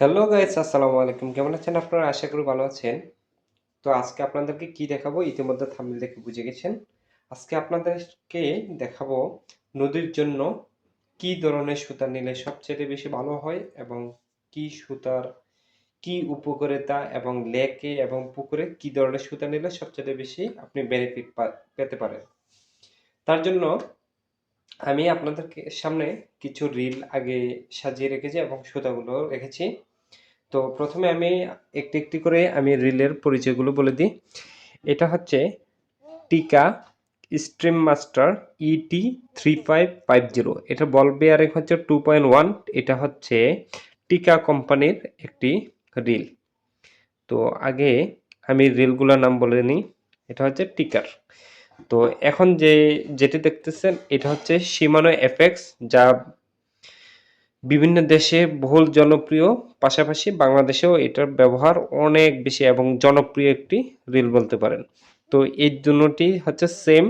Hello guys আসসালামু আলাইকুম। কেমন আছেন আপনারা? আশা করি ভালো আছেন। তো আজকে আপনাদেরকে কি দেখাবো? ইতিমধ্যে থাম্বনেল দেখে বুঝে গেছেন। আজকে আপনাদেরকে দেখাবো নদীর জন্য কি ধরনের সুতা নিলে সবচেয়ে বেশি ভালো হয় এবং কি সুতার, কি উপকারিতা এবং লেকে এবং পুকুরে কি ধরনের সুতা নিলে সবচেয়ে বেশি আপনি বেনিফিট পেতে পারেন। তার জন্য আমি আপনাদেরকে সামনে কিছু রিল আগে সাজিয়ে রেখেছি এবং সুতাগুলো রেখেছি। তো প্রথমে আমি একটি একটি করে আমি রিলের পরিচয়গুলো বলে দিই। এটা হচ্ছে টিকা stream master ET three five five zero এটা বল বেয়ারিং হচ্ছে টু পয়েন্ট ওয়ান এটা হচ্ছে টিকা কোম্পানির একটি রিল। তো আগে আমি রিলগুলোর নাম বলে নিই। এটা হচ্ছে টিকার। তো এখন যে, যেটি দেখতেছেন, এটা হচ্ছে সীমানো এফেক্স যা বিভিন্ন দেশে বহুল জনপ্রিয়, পাশাপাশি বাংলাদেশেও এটার ব্যবহার অনেক বেশি এবং জনপ্রিয় একটি রিল বলতে পারেন। তো এই দুটি হচ্ছে সেম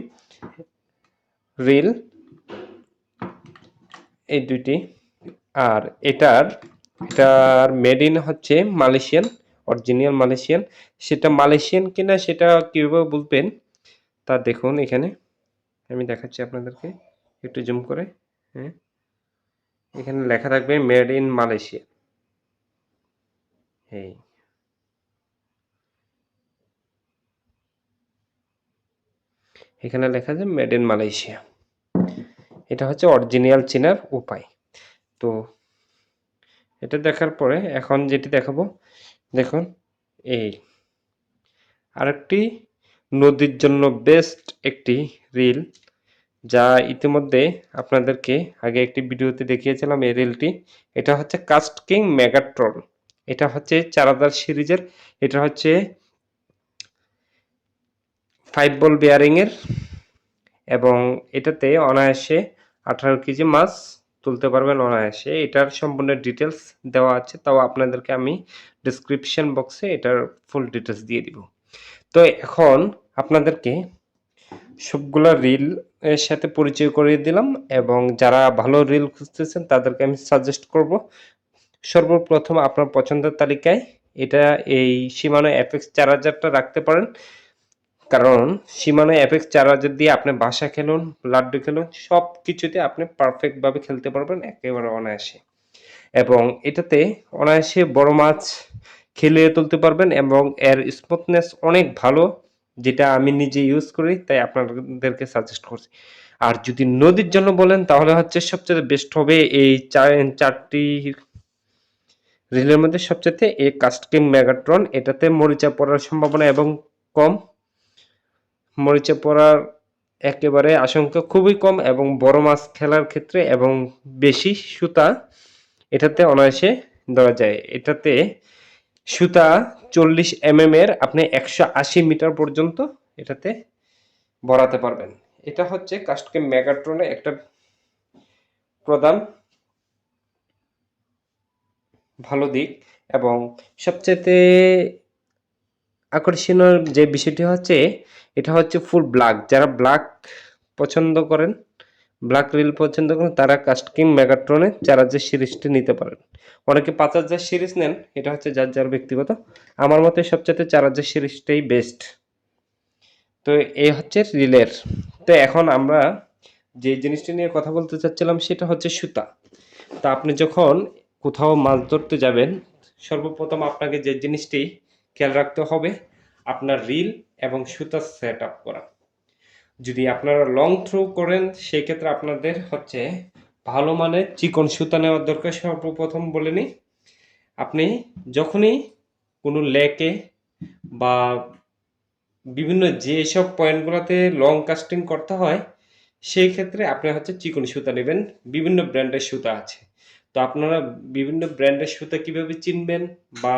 রিল এই দুইটি। আর এটার এটার মেড ইন হচ্ছে মালয়েশিয়ান অরিজিনাল মালয়েশিয়ান। সেটা মালয়েশিয়ান কিনা সেটা কীভাবে বলবেন তা দেখুন এখানে। আমি দেখাচ্ছি আপনাদেরকে, একটু জুম করে হ্যাঁ। এখানে লেখা থাকবে মেড ইন মালয়েশিয়া। এই। এখানে লেখা আছে মেড ইন মালয়েশিয়া। এটা হচ্ছে অরিজিনাল চেনার উপায়। তো এটা দেখার পরে এখন যেটি দেখাবো, দেখুন, এই। আরেকটি নদীর জন্য বেস্ট একটি রিল। যা ইতিমধ্যে আপনাদেরকে আগে একটি ভিডিওতে দেখিয়েছিলাম এই রিলটি। এটা হচ্ছে কাস্ট কিং মেগাট্রল এটা হচ্ছে চারাদার সিরিজের। এটা হচ্ছে ফাইভ বল বেয়ারিংয়ের এবং এটাতে অনায়াসে আঠারো কেজি মাছ তুলতে পারবেন অনায়াসে। এটার সম্পূর্ণ ডিটেলস দেওয়া আছে, তাও আপনাদেরকে আমি ডিসক্রিপশন বক্সে এটার ফুল ডিটেলস দিয়ে দিব। তো এখন আপনাদেরকে সবগুলো রিল এর সাথে পরিচয় করিয়ে দিলাম এবং যারা ভালো রিল খুঁজতেছেন তাদেরকে আমি সাজেস্ট করব। সর্বপ্রথম আপনার পছন্দের তালিকায় এটা এই সীমানো এফএক্স চার হাজারটা রাখতে পারেন। কারণ সীমানো এফএক্স চার হাজার দিয়ে আপনি বাসা খেলুন, লাড্ডু খেলুন সব কিছুতে আপনি পারফেক্টভাবে খেলতে পারবেন একেবারে অনায়াসে। এবং এটাতে অনায়াসে বড় মাছ খেলিয়ে তুলতে পারবেন এবং এর স্মুথনেস অনেক ভালো। যেটা আমি নিজে ইউজ করি, তাই আপনাদেরকে সাজেস্ট করছি। আর যদি নদীর জন্য বলেন, তাহলে হচ্ছে সবচেয়ে বেস্ট হবে এই চারটি রিলের মধ্যে সবচেয়ে এই কাস্টকিং মেগাট্রন। এটাতে মরিচা পড়ার সম্ভাবনা এবং কম। মরিচা পড়ার একেবারে আশঙ্কা খুবই কম এবং বড় মাছ খেলার ক্ষেত্রে এবং বেশি সুতা এটাতে অনায়াসে ধরা যায়। এটাতে সুতা চল্লিশ এম এর আপনি একশো আশি মিটার পর্যন্ত এটাতে ভরাতে পারবেন। এটা হচ্ছে কাস্টকে মেগাট্রনে একটা প্রধান ভালো দিক এবং সবচেয়ে আকর্ষণীয় যে বিষয়টি হচ্ছে, এটা হচ্ছে ফুল ব্ল্যাক যারা ব্ল্যাক পছন্দ করেন ব্ল্যাক রিল পছন্দ করেন তারা কাস্টকিং মেগাট্রনে চার হাজার সিরিজটি নিতে পারেন। অনেকে পাঁচ হাজার সিরিজ নেন, এটা হচ্ছে যার যার ব্যক্তিগত। আমার মতে সবচেয়ে চার হাজার সিরিজটাই বেস্ট তো এই হচ্ছে রিলের। তো এখন আমরা যে জিনিসটি নিয়ে কথা বলতে চাচ্ছিলাম, সেটা হচ্ছে সুতা। তা আপনি যখন কোথাও মাছ ধরতে যাবেন, সর্বপ্রথম আপনাকে যে জিনিসটি খেয়াল রাখতে হবে, আপনার রিল এবং সুতা সেট আপ করা। যদি আপনারা লং থ্রো করেন সেই ক্ষেত্রে আপনাদের হচ্ছে ভালো মানের চিকন সুতা নেওয়ার দরকার। সর্বপ্রথম বলে নিই, আপনি যখনই কোনো লেকে বা বিভিন্ন যেসব পয়েন্টগুলোতে লং কাস্টিং করতে হয় সেই ক্ষেত্রে আপনি হচ্ছে চিকন সুতা নেবেন। বিভিন্ন ব্র্যান্ডের সুতা আছে। তো আপনারা বিভিন্ন ব্র্যান্ডের সুতা কীভাবে চিনবেন বা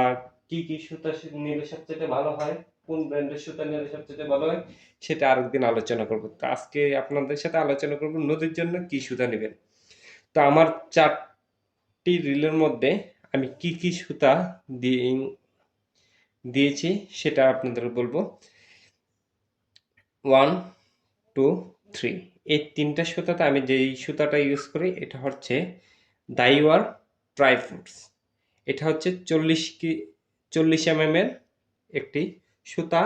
কি কি সুতা নিলে সবচেয়ে ভালো হয়? কোন ব্র্যান্ডের সুতা নিলে সবচেয়ে ভালো হয়, সেটা আরেকদিন আলোচনা করব। তো আজকে আপনাদের সাথে আলোচনা করব নদীর জন্য কি সুতা নেবেন। তো আমার চারটি রিলের মধ্যে আমি কি কি সুতা দিয়ে, দিয়েছি সেটা আপনাদের বলব। ওয়ান টু থ্রি এই তিনটা সুতাতে আমি যেই সুতাটা ইউজ করি, এটা হচ্ছে দাইওয়ার ট্রাই ফ্রুটস এটা হচ্ছে চল্লিশ কি, চল্লিশ এম এর একটি সুতা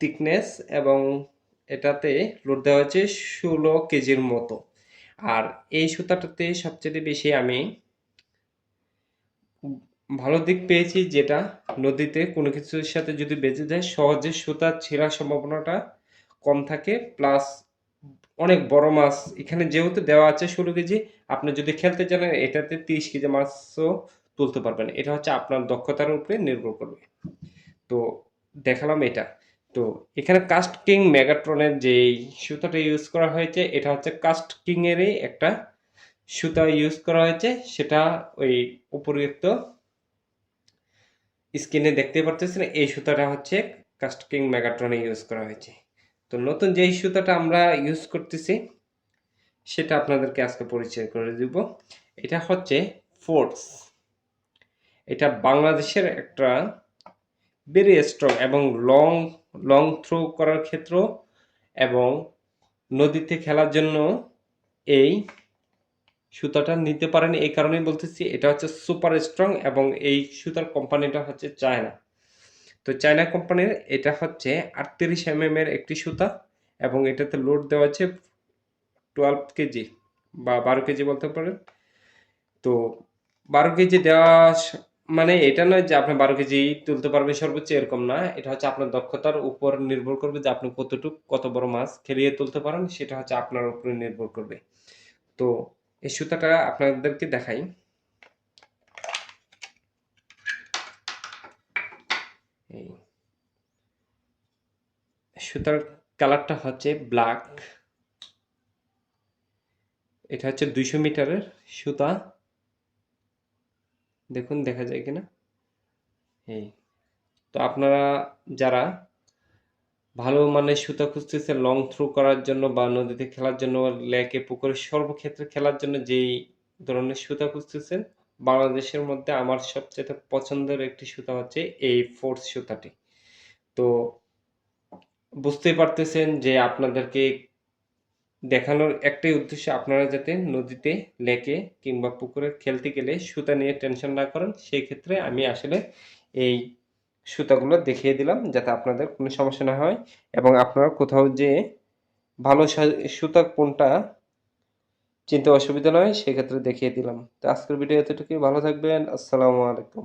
থিকনেস এবং এটাতে লোড দেওয়া হচ্ছে ষোলো কেজির মতো। আর এই সুতাটাতে সবচেয়ে বেশি আমি ভালো দিক পেয়েছি, যেটা নদীতে কোনো কিছুর সাথে যদি বেঁচে যায়, সহজে সুতা ছেঁড়ার সম্ভাবনাটা কম থাকে। প্লাস অনেক বড় মাছ এখানে যেহেতু দেওয়া আছে ষোলো কেজি, আপনি যদি খেলতে জানেন এটাতে তিরিশ কেজি মাছও তুলতে পারবেন। এটা হচ্ছে আপনার দক্ষতার উপরে নির্ভর করবে। তো দেখালাম এটা। তো এখানে কাস্ট কিং মেগাট্রনের যে সুতাটা ইউজ করা হয়েছে, এটা হচ্ছে কাস্ট কিংয়েরই একটা সুতা ইউজ করা হয়েছে। সেটা ওই উপরিউক্ত স্ক্রিনে দেখতে পারতেছেন, এই সুতাটা হচ্ছে কাস্ট কিং মেগাট্রনে ইউজ করা হয়েছে। তো নতুন যেই সুতাটা আমরা ইউজ করতেছি, সেটা আপনাদেরকে আজকে পরিচয় করে দিব। এটা হচ্ছে ফোর্স এটা বাংলাদেশের একটা ভেরি স্ট্রং এবং লং লং থ্রো করার ক্ষেত্র এবং নদীতে খেলার জন্য এই সুতাটা নিতে পারেন। এই কারণেই বলতেছি, এটা হচ্ছে সুপার স্ট্রং এবং এই সুতার কোম্পানিটা হচ্ছে চায়না তো চায়না কোম্পানির এটা হচ্ছে আটত্রিশ এম এর একটি সুতা এবং এটাতে লোড দেওয়া আছে টুয়েলভ কেজি বা বারো কেজি বলতে পারেন। তো বারো কেজি দেওয়া মানে এটা নয় যে আপনি বারো কেজি তুলতে পারবেন সর্বোচ্চ, এরকম না। এটা হচ্ছে আপনার দক্ষতার উপর নির্ভর করবে যে আপনি কতটুকু, কত বড় মাছ খেলিয়ে তুলতে পারেন, সেটা হচ্ছে আপনার উপরে নির্ভর করবে। তো এই সুতাটা আপনাদেরকে দেখাই। এই সুতার কালারটা হচ্ছে ব্ল্যাক। এটা হচ্ছে দুইশো মিটারের সুতা। দেখুন দেখা যায় কিনা। এই। তো আপনারা যারা ভালো মানের সুতা খুঁজতেছেন লং থ্রু করার জন্য বা নদীতে খেলার জন্য লেকে পুকুরে সর্বক্ষেত্রে খেলার জন্য যেই ধরনের সুতা খুঁজতেছেন বাংলাদেশের মধ্যে আমার সবচেয়ে পছন্দের একটি সুতা হচ্ছে এই ফোর্স সুতাটি। তো বুঝতেই পারতেছেন যে আপনাদেরকে দেখানোর একটাই উদ্দেশ্য আপনারা যাতে নদীতে, লেকে কিংবা পুকুরে খেলতে গেলে সুতা নিয়ে টেনশন না করেন, সেই ক্ষেত্রে আমি আসলে এই সুতাগুলো দেখিয়ে দিলাম যাতে আপনাদের কোনো সমস্যা না হয় এবং আপনারা কোথাও যে ভালো সুতা কোনটা চিনতে অসুবিধা নয় সেক্ষেত্রে দেখিয়ে দিলাম। তো আজকের ভিডিও এতটুকুই। ভালো থাকবেন। আসসালামু আলাইকুম।